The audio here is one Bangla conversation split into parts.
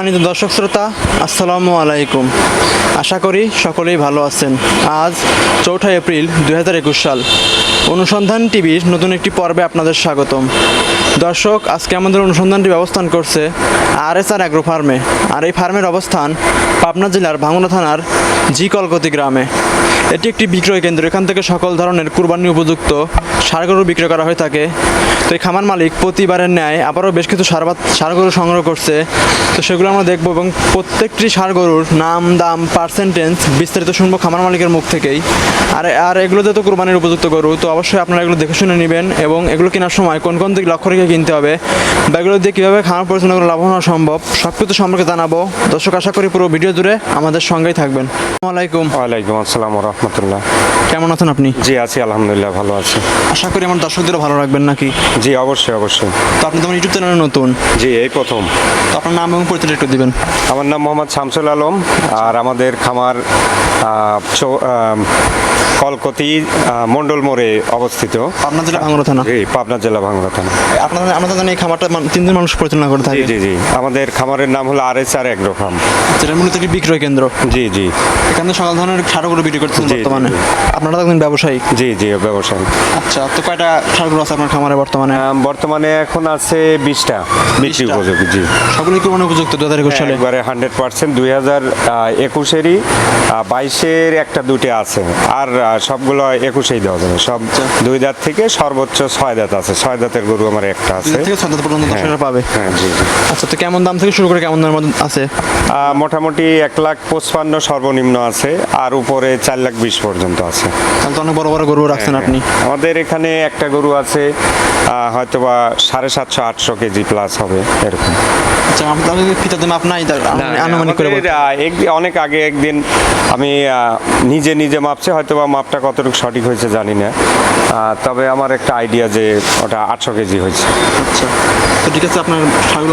সম্মানিত দর্শক শ্রোতা, আসসালামু আলাইকুম। আশা করি সকলেই ভালো আছেন। আজ চৌঠা এপ্রিল দুই হাজার একুশ সাল। অনুসন্ধান টিভির নতুন একটি পর্বে আপনাদের স্বাগতম। দর্শক, আজকে আমাদের অনুসন্ধানটি ব্যবস্থান করছে আর এস আর অ্যাগ্রো ফার্মে আর এই ফার্মের অবস্থান পাবনা জেলার ভাঙুনা থানার জি কলকতি গ্রামে। এটি একটি বিক্রয় কেন্দ্র। এখান থেকে সকল ধরনের কুরবানি উপযুক্ত সার গরু বিক্রয় করা হয়ে থাকে। তো এই খামার মালিক প্রতিবারের ন্যায় আবারও বেশ কিছু সার সার গরু সংগ্রহ করছে। তো সেগুলো আমরা দেখব এবং প্রত্যেকটি সার গরুর নাম, দাম পার্সেন্টেজ বিস্তারিত শুনব খামার মালিকের মুখ থেকেই। আর আর এগুলো যেহেতু কুরবানির উপযুক্ত গরু, তো অবশ্যই আপনারা এগুলো দেখে শুনে নেবেন এবং এগুলো কেনার সময় কোন কোন দিক লক্ষ্য রেখে কিনতে হবে বা এগুলো দিয়ে কীভাবে খামার পরিচালনা করে লাভবান হওয়া সম্ভব সব কিছু সম্পর্কে জানাব। দর্শক, আশা করি পুরো ভিডিও জুড়ে আমাদের সঙ্গেই থাকবেন। আসসালামু আলাইকুম। ওয়ালাইকুম আসসালাম রহমতুল্লাহ। কেমন আছেন আপনি? জি আছি আলহামদুলিল্লাহ ভালো আছি। আশা করি আমার দর্শকদেরও ভালো রাখবেন নাকি? জি অবশ্যই অবশ্যই। তো আপনি তোমার ইউটিউব চ্যানেলে নতুন? জি এই প্রথম। তো আপনার নাম এবং পরিচয় একটু দিবেন। আমার নাম মোহাম্মদ শামসুল আলম আর আমাদের খামার কলকতি মন্ডল মোড়ে অবস্থিত। আপনার জেলা ভাঙড়া থানা? জি পাবনা জেলা ভাঙ্গা থানা। আপনাদের আমাদের জানি এই খামারটা তিনজন মানুষ পরিচালনা করে থাকে। জি জি আমাদের খামারের নাম হলো R S R agro farm যেটা মূলত একটি বিক্রয় কেন্দ্র। জি জি। এখানে সকল ধরনের সারগুলো বিক্রি করতেছেন বর্তমানে। আপনারা তো একজন ব্যবসায়ী। জি জি ব্যবসায়ী। আচ্ছা তো কয়টা সারগুলো আছে আপনার খামারে বর্তমানে? বর্তমানে এখন আছে বিশটা বিক্রি 20টা। উপযোগী জি। সকলেই কুরবানি উপযুক্ত দু হাজার একুশ সালে? একবারে হান্ড্রেড পার্সেন্ট দুই হাজার একুশেরই বাইশের একটা দুটি আছে। আর সবগুলো একুশেই দেওয়া যাবে। সব আচ্ছা। দুই দাঁত থেকে সর্বোচ্চ ছয় দাঁত আছে। ছয় দাঁতের গরু আমার একটা আছে। ছয় পর্যন্ত পাবে। হ্যাঁ জি আচ্ছা তো কেমন দাম থেকে শুরু করে কেমন দামের মধ্যে আছে? মোটামুটি এক লাখ পঁচপান্ন সর্বনিম্ন আছে। আর উপরে চার লাখ বিশ পর্যন্ত আছে। তাহলে তো অনেক বড় বড় গরু রাখছেন আপনি। আমাদের এখানে একটা গরু আছে হয়তোবা সাড়ে সাতশো আটশো কেজি প্লাস হবে এরকম। আচ্ছা আপনাদের আনুমানিক করে এক- অনেক আগে একদিন আমি নিজে নিজে মাপছি হয়তো বা মাপটা কতটুকু সঠিক হয়েছে জানি না। তবে আমার একটা আইডিয়া যে ওটা আটশো কেজি হয়েছে। আচ্ছা। তো ঠিক আছে আপনার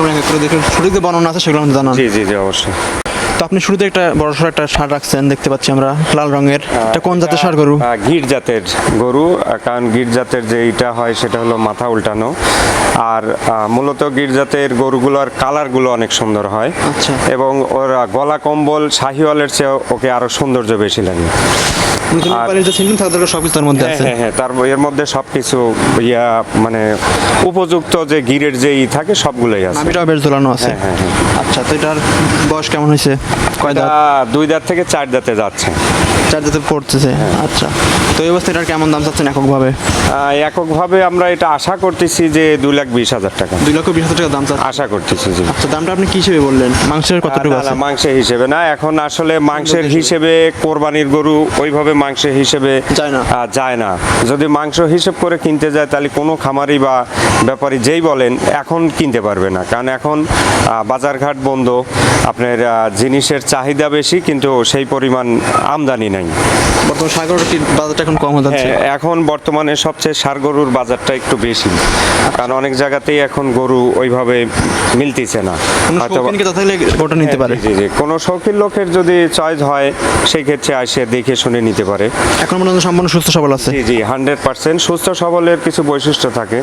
এক করে দেখুন। সঠিক যে বর্ণনা আছে সেগুলো জানান। জি জি জি অবশ্যই। তো আপনি শুরুতে একটা বড় সড়ো একটা সার রাখছেন দেখতে পাচ্ছি আমরা লাল রঙের। এটা কোন জাতের সার গরু? গির জাতের গরু কারণ গির জাতের যে এটা হয় সেটা হলো মাথা উল্টানো। আর মূলত গির জাতের গরুগুলোর কালারগুলো অনেক সুন্দর হয়। আচ্ছা। এবং ওর গলা কম্বল শাহিওয়ালের চেয়ে ওকে আরও সৌন্দর্য বেশি লাগে। হ্যাঁ হ্যাঁ হ্যাঁ তার এর মধ্যে সবকিছু ইয়া মানে উপযুক্ত যে গিরের যে ই থাকে সবগুলোই আছে। ঝোলানো আছে। হ্যাঁ, হ্যাঁ, আচ্ছা তো এটার বয়স কেমন হয়েছে? কয় দাঁত? দুই দাঁত থেকে চার দাঁতে যাচ্ছে। চার দাঁতে পড়তেছে। হ্যাঁ। আচ্ছা। তো এই অবস্থায় এটার কেমন দাম চাচ্ছেন এককভাবে? এককভাবে আমরা এটা আশা করতেছি যে দুই লাখ বিশ হাজার টাকা। দুই লক্ষ বিশ হাজার টাকা দাম চাচ্ছেন? আশা করতেছি জি। আচ্ছা দামটা আপনি কি হিসেবে বললেন? মাংসের কতটুকু আছে? মাংসের হিসেবে না। এখন আসলে মাংসের হিসেবে। কোরবানির গরু ওইভাবে মাংসের হিসেবে যায় না। যায় না। যদি মাংস হিসেব করে কিনতে যায় তাহলে কোনো খামারি বা ব্যাপারী যেই বলেন এখন কিনতে পারবে না। কারণ এখন বাজারঘাট বন্ধ। আপনার জিনিসের চাহিদা বেশি কিন্তু সেই পরিমাণ আমদানি নাই। বর্তমান বাজারটা এখন কম হয়ে যাচ্ছে? হ্যাঁ, এখন বর্তমানে সবচেয়ে সার গরুর বাজারটা একটু বেশি। কারণ অনেক জায়গাতেই এখন গরু ওইভাবে মিলতেছে না। নিতে পারে? জি জি কোনো শৌখিন লোকের যদি চয়েস হয় সেই ক্ষেত্রে আসে দেখে শুনে নিতে পারে। এখন পর্যন্ত সম্পূর্ণ সুস্থ সবল আছে। জি জি হান্ড্রেড পার্সেন্ট সুস্থ সবলের কিছু বৈশিষ্ট্য থাকে।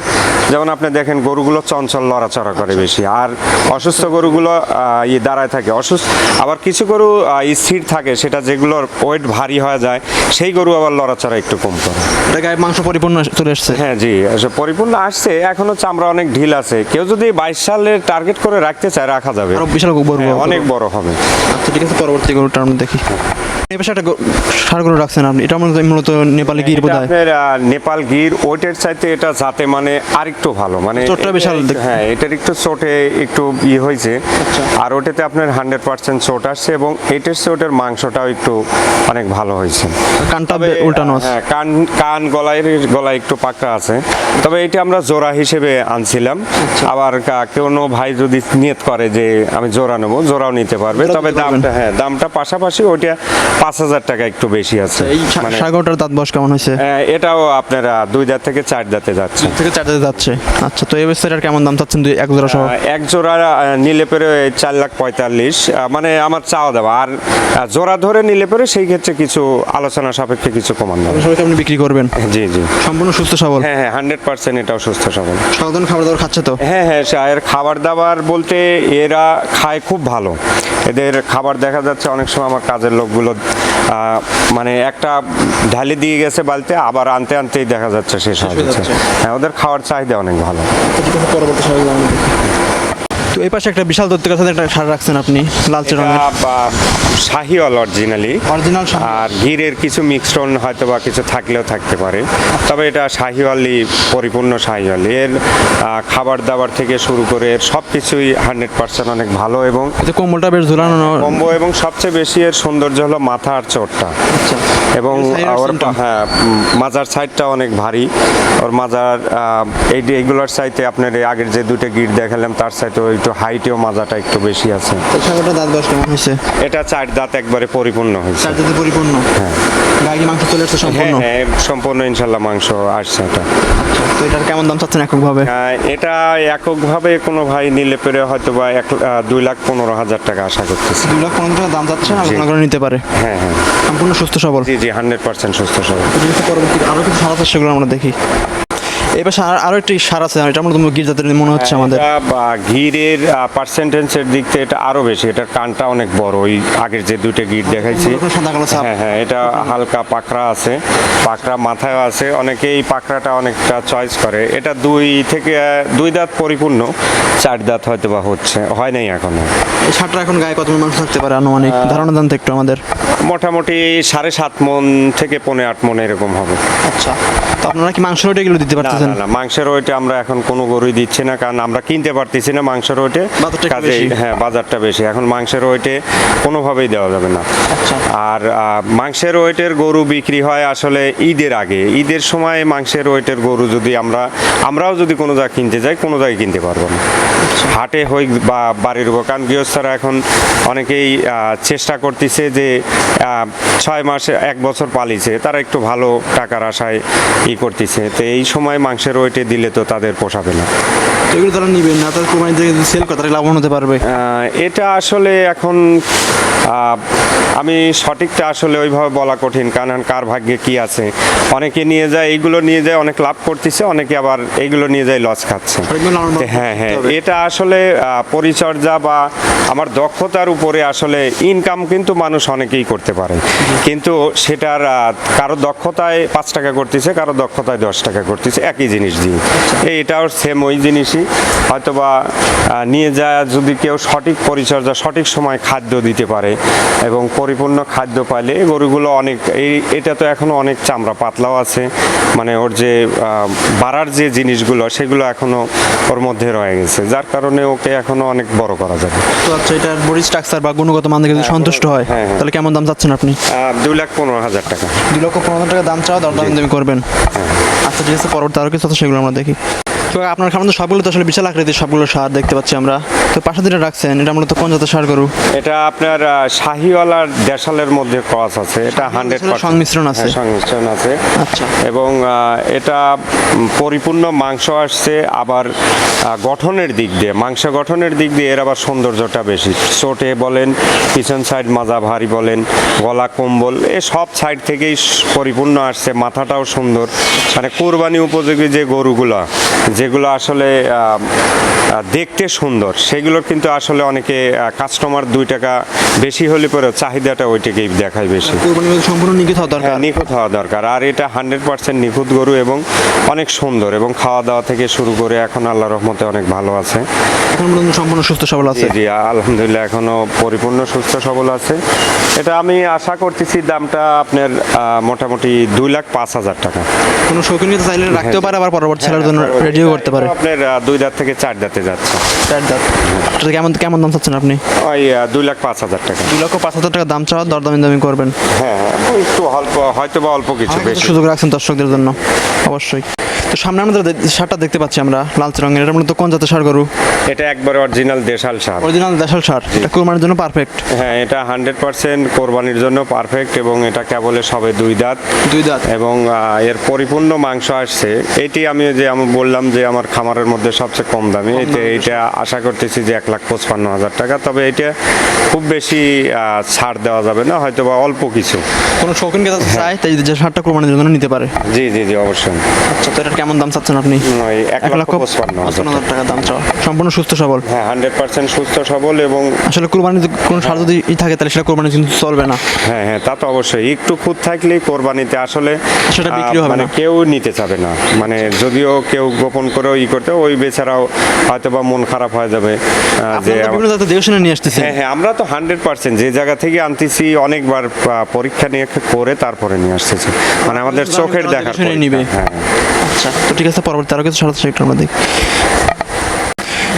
যেমন আপনি দেখেন গরুগুলো চঞ্চল লড়াচড়া করে বেশি। আর অসুস্থ গরুগুলো আহ, দাঁড়ায় থাকে। অসুস্থ আবার কিছু গরু স্থির থাকে। সেটা যেগুলোর ওয়েট ভারী হয়ে যায় সেই গরু আবার লড়াচড়া একটু কম করে। গায়ে মাংস পরিপূর্ণ চলে এসছে। হ্যাঁ জি আসলে পরিপূর্ণ আসছে এখনও চামড়া অনেক ঢিল আছে। কেউ যদি বাইশ সালের টার্গেট করে রাখতে চায় রাখা যাবে। বিশাল হ্যাঁ, অনেক বড় হবে। আচ্ছা ঠিক আছে পরবর্তী গরুটা আমরা দেখি। এই পাশে একটা সার গরু রাখছেন আপনি। এটা মূলত মূলত নেপালি গির বোধ হয় নেপাল গির ওইটার চাইতে এটা যাতে মানে আরেকটু ভালো। মানে চোটটা বিশাল হ্যাঁ এটার একটু চোটে একটু ই হয়েছে। আচ্ছা। আর ওটাতে আপনার হান্ড্রেড পার্সেন্ট চোট আসছে এবং এটার চেয়ে মাংসটাও একটু অনেক ভালো হয়েছে। কানটা উল্টানো আছে। হ্যাঁ কান কান গলায় গলায় একটু পাকড়া আছে। তবে এটা আমরা জোড়া হিসেবে আনছিলাম। আচ্ছা। আবার কোনো ভাই যদি নিয়ত করে যে আমি জোড়া নেব জোড়াও নিতে পারবে। তবে দামটা হ্যাঁ দামটা পাশাপাশি ওইটা পাঁচ হাজার টাকা একটু বেশি আছে। এই মানে সাগরটার দাঁত বয়স কেমন হয়েছে? এটাও আপনার দুই দাঁত থেকে চার দাঁতে যাচ্ছে। থেকে চার দাঁতে যাচ্ছে। আচ্ছা তো এই বেচারার কেমন দাম চাচ্ছেন দুই এক জোড়া সহ? এক জোড়া নিলে পরে চার লাখ পঁয়তাল্লিশ। মানে আমার চাওয়া দেওয়া আর জোড়া ধরে নিলে পরে সেই ক্ষেত্রে কিছু আলোচনা সাপেক্ষে কিছু কমান দেবে সবাইকে আপনি বিক্রি করবেন? জি জি। সম্পূর্ণ সুস্থ সবল? হ্যাঁ হ্যাঁ হান্ড্রেড পার্সেন্ট এটাও সুস্থ সবল। সাধারণ খাবার দাবার খাচ্ছে তো? হ্যাঁ হ্যাঁ এর খাবার দাবার বলতে এরা খায় খুব ভালো। এদের খাবার দেখা যাচ্ছে অনেক সময় আমার কাজের লোকগুলো মানে একটা ঢালি দিয়ে গেছে বালতে আবার আনতে আনতেই দেখা যাচ্ছে শেষ হয়ে হয়ে যাচ্ছে। হ্যাঁ ওদের খাওয়ার চাহিদা অনেক ভালো পরবর্তী এই পাশে একটা বিশাল দত্তের কাছে একটা সার রাখছেন আপনি লালচে রঙের। বা শাহিওয়াল অরিজিনালি। অরিজিনাল আর গিরের কিছু মিক্সড হয়তো বা কিছু থাকলেও থাকতে পারে। তবে এটা শাহিওয়ালি পরিপূর্ণ শাহিওয়ালি এর খাবার দাবার থেকে শুরু করে এর সব কিছুই হান্ড্রেড পার্সেন্ট অনেক ভালো এবং কোমলটা বেশ ঝুলানো কম্বো এবং সবচেয়ে বেশি এর সৌন্দর্য হলো মাথা আর চোটটা। আচ্ছা। এবং ওর হ্যাঁ মাজার সাইডটা অনেক ভারী। ওর মাজার এই যে এইগুলোর সাইডে আপনার আগের যে দুটো গিট দেখালাম তার সাইডে একটু হাইটেও মাজাটা একটু বেশি আছে। তো সাগরটা দাঁত বয়স কেমন হয়েছে? এটা চার দাঁত একবারে পরিপূর্ণ হয়েছে। চার দাঁতে পরিপূর্ণ? গায়ে কি মাংস চলে আসছে হ্যাঁ সম্পূর্ণ? হ্যাঁ সম্পূর্ণ ইনশাল্লাহ মাংস আসছে এটা। তো এটার কেমন দাম চাচ্ছেন এককভাবে? এটা এককভাবে কোনো ভাই নিলে পেরে হয়তো বা এক দুই লাখ পনেরো হাজার টাকা আশা করতেছি। দুই লাখ পনেরো টাকা দাম চাচ্ছেন আলোচনা করে নিতে পারে? হ্যাঁ হ্যাঁ। সম্পূর্ণ সুস্থ সবল? জি জি হান্ড্রেড পার্সেন্ট সুস্থ সবল। পরবর্তী আরও কিছু সার সেগুলো আমরা দেখি। এই পাশে আরও একটি সার আছে এটা গির জাতের মনে হচ্ছে আমাদের। এটা, বা, ঘিরের দিক থেকে এটা আরও বেশি এটার কানটা অনেক বড় ওই আগের যে দুইটা গিট দেখাইছি। হ্যাঁ হ্যাঁ এটা হালকা পাকড়া আছে পাকড়া মাথায় আছে অনেকেই পাকড়াটা অনেকটা চয়েস করে। এটা দুই থেকে দুই দাঁত পরিপূর্ণ চার দাঁত হয়তো বা হচ্ছে হয় নাই এখনও। সারটা এখন গায়ে কত মাংস থাকতে পারে আনুমানিক? ধারণা জানতে একটু আমাদের। মোটামুটি সাড়ে সাত মন থেকে পৌনে আট মন এরকম হবে। আচ্ছা তো আপনারা কি মাংস এগুলো দিতে পারতেছেন? না না মাংসের ওইটা আমরা এখন কোনো গরুই দিচ্ছি না কারণ আমরা কিনতে পারতেছি না মাংসের ওইটে। একটু হ্যাঁ বাজারটা বেশি। এখন মাংসের ওইটে কোনোভাবেই দেওয়া যাবে না। আচ্ছা। আর মাংসের ওয়েটের গরু বিক্রি হয় আসলে ঈদের আগে। ঈদের সময় মাংসের ওয়েটের গরু যদি আমরা আমরাও যদি কোনো জায়গায় কিনতে যাই কোনো জায়গায় কিনতে পারব না। হাটে হই বা বাড়ির হোক কারণ গৃহস্থরা এখন অনেকেই চেষ্টা করতেছে যে ছয় মাসে এক বছর পালিছে তারা একটু ভালো টাকার আশায় ই করতেছে। তো এই সময় মাংসের ওয়েটে দিলে তো তাদের পোষাবে না। এগুলো তারা নিবেন না তারা সেল করে তারা লাভবান হতে পারবে। এটা আসলে এখন আমি সঠিকটা আসলে ওইভাবে বলা কঠিন কারণ কার ভাগ্যে কি আছে? অনেকে নিয়ে যায় এইগুলো নিয়ে যায় অনেক লাভ করতেছে অনেকে আবার এইগুলো নিয়ে যায় লস খাচ্ছে। পালন হ্যাঁ হ্যাঁ এটা আসলে পরিচর্যা বা আমার দক্ষতার উপরে আসলে ইনকাম কিন্তু মানুষ অনেকেই করতে পারে। কিন্তু সেটার কারও দক্ষতায় পাঁচ টাকা করতেছে কারও দক্ষতায় দশ টাকা করতেছে একই জিনিস দিয়ে। এই এটাও সেম ওই জিনিসই। হয়তোবা নিয়ে যায় যদি কেউ সঠিক পরিচর্যা সঠিক সময় খাদ্য দিতে পারে এবং পরিপূর্ণ খাদ্য পাইলে গরুগুলো অনেক এই এটা তো এখনও অনেক চামড়া পাতলাও আছে। মানে ওর যে বাড়ার যে জিনিসগুলো সেগুলো এখনও ওর মধ্যে রয়ে গেছে। যার কারণে ওকে এখনও অনেক বড় করা যাবে। তো আচ্ছা এটার বডি স্ট্রাকচার বা গুণগত মান যদি সন্তুষ্ট হয় হ্যাঁ, হ্যাঁ। তাহলে কেমন দাম চাচ্ছেন আপনি? দুই লাখ পনেরো হাজার টাকা। দুই লক্ষ পনেরো হাজার টাকা দাম চাওয়া দরদাম দামি করবেন। আচ্ছা ঠিক আছে পরবর্তী আরও কিছু সেগুলো আমরা দেখি। তো আপনার তো সবগুলো তো আসলে বিশাল আকৃতির সবগুলো সার দেখতে পাচ্ছি আমরা। তো পাশে যেটা রাখছেন এটা মূলত কোন জাতের সার গরু? এটা আপনার শাহিওয়ালার দেশালের মধ্যে ক্রস আছে এটা হান্ড্রেড সংমিশ্রণ আছে। সংমিশ্রণ আছে। আচ্ছা। এবং এটা পরিপূর্ণ মাংস আসছে আবার গঠনের দিক দিয়ে মাংস গঠনের দিক দিয়ে এর আবার সৌন্দর্যটা বেশি। চোটে বলেন পিছন সাইড মাজা ভারী বলেন গলা কম্বল এ সব সাইড থেকেই পরিপূর্ণ আসছে মাথাটাও সুন্দর। মানে কোরবানি উপযোগী যে গরুগুলো যেগুলো আসলে দেখতে সুন্দর সেগুলোর কিন্তু আসলে অনেকে কাস্টমার দুই টাকা বেশি হলে পরে চাহিদাটা ওইটাকেই দেখায় বেশি। সম্পূর্ণ নিখুঁত হওয়া দরকার। হ্যাঁ নিখুঁত হওয়া দরকার। আর এটা হান্ড্রেড পার্সেন্ট নিখুঁত গরু এবং অনেক সুন্দর এবং খাওয়া দাওয়া থেকে শুরু করে এখন আল্লাহ রহমতে অনেক ভালো আছে। এখন পর্যন্ত সম্পূর্ণ সুস্থ সবল আছে। জি আলহামদুলিল্লাহ এখনও পরিপূর্ণ সুস্থ সবল আছে। এটা আমি আশা করতেছি দামটা আপনার মোটামুটি দুই লাখ পাঁচ হাজার টাকা। কোনো শৌখিনীয় চাইলে রাখতেও পারে আবার পরবর্তী ছেলের জন্য হ্যাঁ, রেডিও করতে পারে। আপনার দুই দাঁত থেকে চার দাঁতে যাচ্ছে। চার দাঁত। এটা কেমন কেমন দাম চাচ্ছেন আপনি? ওই দুই লাখ পাঁচ হাজার টাকা। দুই লক্ষ পাঁচ হাজার টাকা দাম চাওয়া দরদামি দামি করবেন। হ্যাঁ হ্যাঁ, একটু অল্প হয়তো বা অল্প কিছু বেশি। সুযোগ রাখছেন দর্শকদের জন্য অবশ্যই। তো তো সামনে আমাদের সারটা দেখতে পাচ্ছি আমরা লালচে রঙের এটা মূলত কোন জাতের সার গরু? এটা একবার অরিজিনাল দেশাল সার। অরিজিনাল দেশাল সার। এটা কুরবানির জন্য পারফেক্ট হ্যাঁ এটা হান্ড্রেড পার্সেন্ট কোরবানির জন্য পারফেক্ট এবং এটা কেবলে সবে দুই দাঁত। দুই দাঁত। এবং এর পরিপূর্ণ মাংস আসছে। এটি আমি যে আমি বললাম যে আমার খামারের মধ্যে সবচেয়ে কম দামি। এতে এটা আশা করতেছি যে এক লাখ পঁচপান্ন হাজার টাকা। তবে এটা খুব বেশি ছাড় দেওয়া যাবে না হয়তো বা অল্প কিছু। কোনো শৌখিন ক্রেতা হ্যাঁ। চায় তাই যে সারটা কুরবানির জন্য নিতে পারে? জি জি জি অবশ্যই। আচ্ছা তো এটার কেমন দাম চাচ্ছেন আপনি? এক লক্ষ পঁচপান্ন হাজার টাকা। দাম চাওয়া। সম্পূর্ণ সুস্থ সবল? হ্যাঁ হান্ড্রেড পার্সেন্ট সুস্থ সবল এবং আসলে কুরবানিতে কোনো সার যদি থাকে তাহলে সেটা কুরবানি কিন্তু চলবে না। হ্যাঁ হ্যাঁ তা তো অবশ্যই। একটু খুদ থাকলেই কোরবানিতে আসলে সেটা বিক্রি হবে মানে না। কেউ নিতে চাবে না। মানে যদিও কেউ গোপন করেও ই করতে ওই বেচারাও হয়তো বা মন খারাপ হয়ে যাবে যে হ্যাঁ হ্যাঁ আমরা তো হান্ড্রেড পার্সেন্ট যে জায়গা থেকে আনতেছি অনেকবার পরীক্ষা নিয়ে করে তারপরে নিয়ে আসতেছি। মানে আমাদের চোখের দেখা নিবে। হ্যাঁ। আচ্ছা তো ঠিক আছে পরবর্তী আরও কিছু সরাসরি একটু আমরা দেখি।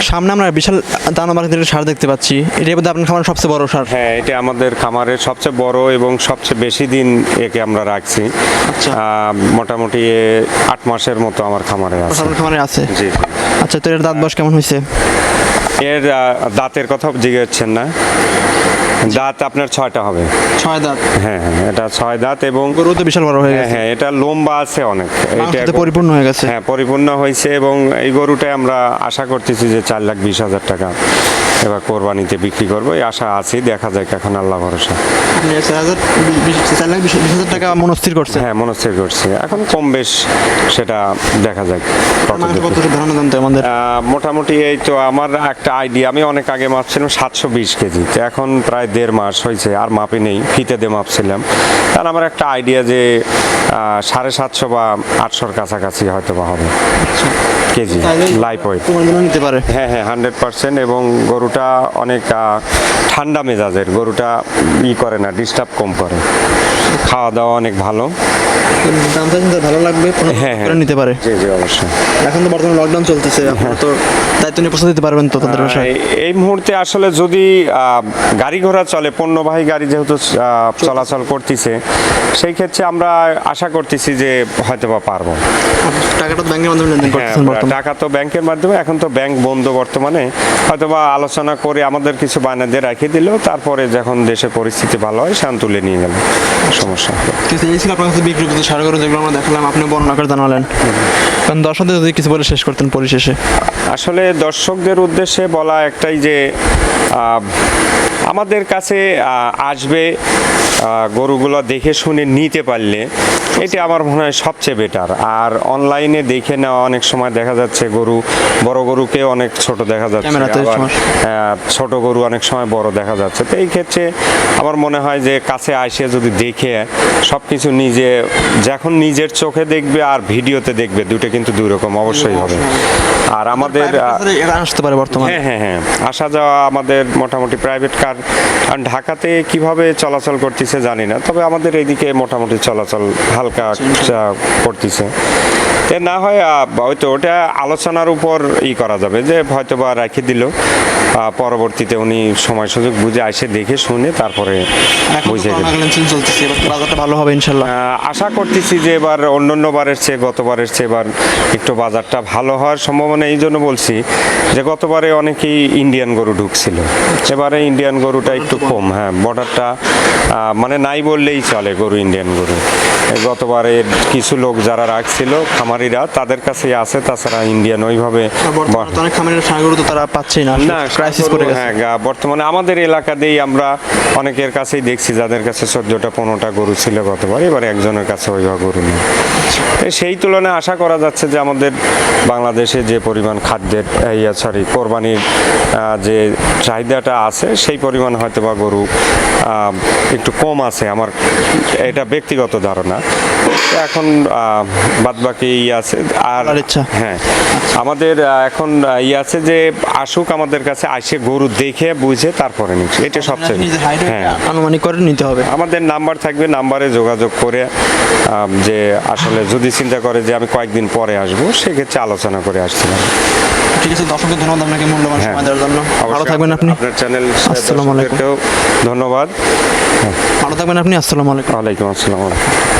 সামনে আমরা বিশাল দানা একটা সার দেখতে পাচ্ছি। এটা মধ্যে আপনার খামার সবচেয়ে বড় সার? হ্যাঁ এটা আমাদের খামারের সবচেয়ে বড় এবং সবচেয়ে বেশি দিন একে আমরা রাখছি। আচ্ছা। মোটামুটি আট মাসের মতো আমার খামারে আছে। আপনার খামারে আছে? জি জি। আচ্ছা তো এর দাঁত বয়স কেমন হয়েছে? এর দাঁতের কথা জিজ্ঞেসছেন না। দাঁত আপনার ছয়টা হবে। ছয় দাঁত। হ্যাঁ হ্যাঁ এটা ছয় দাঁত এবং গরু তো বিশাল বড় হয়ে হ্যাঁ গেছে। হ্যাঁ এটা লম্বা আছে অনেক। এটা পরিপূর্ণ হয়ে গেছে। হ্যাঁ পরিপূর্ণ হয়েছে এবং এই গরুটাই আমরা আশা করতেছি যে চার লাখ বিশ হাজার টাকা এবার কোরবানিতে বিক্রি করব। এই আশা আছি দেখা যায় এখন আল্লাহ ভরসা। চার লাখ বিশ হাজার টাকা মনস্থির করছে হ্যাঁ মনস্থির করছে। এখন কম বেশ সেটা দেখা যাক মোটামুটি এই তো আমার একটা আইডিয়া। আমি অনেক আগে মাপছিলাম সাতশো বিশ কেজি। তো এখন প্রায় দেড় মাস হয়েছে, আর মাপি নেই, ফিতে দিয়ে মাপছিলাম। তার আমার একটা আইডিয়া যে সাড়ে সাতশো বা আটশোর কাছাকাছি হয়তো বা হবে। কেজি লাইফ ওয়েট নিতে পারে। হ্যাঁ হ্যাঁ হান্ড্রেড পার্সেন্ট এবং গরুটা অনেক ঠান্ডা মেজাজের গরুটা ই করে না ডিস্টার্ব কম করে। খাওয়া দাওয়া অনেক ভালো। দামটা কিন্তু ভালো লাগবে হ্যাঁ, হ্যাঁ। নিতে পারে। জি জি অবশ্যই। এখন তো বর্তমানে লকডাউন চলতেছে তো দায়িত্ব নিয়ে প্রস্তুত দিতে পারবেন তো তাদের বাসায়? এই- মুহূর্তে আসলে যদি গাড়ি ঘোড়া চলে পণ্যবাহী গাড়ি যেহেতু চলাচল করতেছে সেই ক্ষেত্রে আমরা আশা করতেছি যে হয়তো বা পারব। টাকাটা ব্যাংকের মাধ্যমে টাকা তো ব্যাংকের মাধ্যমে এখন তো ব্যাংক বন্ধ বর্তমানে। হয়তোবা আলোচনা করে আমাদের কিছু বায়না দিয়ে রাখিয়ে দিল তারপরে যখন দেশের পরিস্থিতি ভালো হয় শান তুলে নিয়ে গেল। সমস্যা। এই ছিল আপনার কাছে সারগর যেগুলো আমরা দেখালাম আপনি বর্ণনা করে জানালেন। কারণ দর্শকদের যদি কিছু বলে শেষ করতেন পরিশেষে। আসলে দর্শকদের উদ্দেশ্যে বলা একটাই যে আমাদের কাছে আসবে গরুগুলো দেখে শুনে নিতে পারলে এটা আমার মনে হয় সবচেয়ে বেটার আর অনলাইনে দেখে নেওয়া অনেক সময় দেখা যাচ্ছে গরু বড় গরুকে অনেক ছোট দেখা যাচ্ছে। ছোট গরু অনেক সময় বড় দেখা যাচ্ছে। তো এই ক্ষেত্রে আমার মনে হয় যে কাছে আসে যদি দেখে সব কিছু নিজে যখন নিজের চোখে দেখবে আর ভিডিওতে দেখবে দুটো কিন্তু দুই রকম অবশ্যই হবে। আর আমাদের আসতে পারে বর্তমানে? হ্যাঁ হ্যাঁ হ্যাঁ। আসা যাওয়া আমাদের মোটামুটি প্রাইভেট কার। আর ঢাকাতে কীভাবে চলাচল করতেছে জানি না তবে আমাদের এইদিকে মোটামুটি চলাচল হালকা করতেছে। এ না হয় হয়তো ওটা আলোচনার উপর ই করা যাবে যে হয়তো বা রেখে দিল। পরবর্তীতে উনি সময় সুযোগ বুঝে আসে দেখে শুনে তারপরে বুঝে ভালো হবে ইনশাল্লাহ আশা করতেছি যে এবার অন্য অন্য বারের চেয়ে গতবারের চেয়ে এবার একটু বাজারটা ভালো হওয়ার সম্ভাবনা এই জন্য বলছি যে গতবারে অনেকেই ইন্ডিয়ান গরু ঢুকছিল। এবারে ইন্ডিয়ান গরুটা একটু কম হ্যাঁ বর্ডারটা মানে নাই বললেই চলে গরু ইন্ডিয়ান গরু। গতবারে কিছু লোক যারা রাখছিল খামারিরা তাদের কাছেই আছে তাছাড়া ইন্ডিয়ান ওইভাবে অনেক খামারের সার গরু তো তারা পাচ্ছেই না না ক্রাইসিস করে গেছে। হ্যাঁ বর্তমানে আমাদের এলাকাতেই আমরা অনেকের কাছেই দেখছি যাদের কাছে চোদ্দটা পনেরোটা গরু ছিল গতবার এবার একজনের কাছে ওইভাবে গরু নেই। সেই তুলনায় আশা করা যাচ্ছে যে আমাদের বাংলাদেশে যে পরিমাণ খাদ্যের ইয়া সরি কোরবানির যে চাহিদাটা আছে সেই পরিমাণ হয়তো বা গরু একটু কম আছে আমার এটা ব্যক্তিগত ধারণা। এখন বাদ বাকি আছে আর হ্যাঁ আমাদের এখন ই আছে যে আসুক আমাদের কাছে আসে গরু দেখে বুঝে তারপরে নিচ্ছে এটা সবচেয়ে হ্যাঁ। আনুমানিক করে নিতে হবে। আমাদের নাম্বার থাকবে নাম্বারে যোগাযোগ করে যে আসলে যদি চিন্তা করে যে আমি কয়েকদিন পরে আসব সেক্ষেত্রে আলোচনা করে আসছিলাম ঠিক আছে দর্শকদের ধন্যবাদ আপনাকে মূল্যবান হ্যাঁ। সময় দেওয়ার জন্য। ভালো থাকবেন আপনি। আপনার চ্যানেল আসসালামু আলাইকুম। ধন্যবাদ। ভালো থাকবেন আপনি আসসালামু আলাইকুম। ওয়ালাইকুম আসসালাম।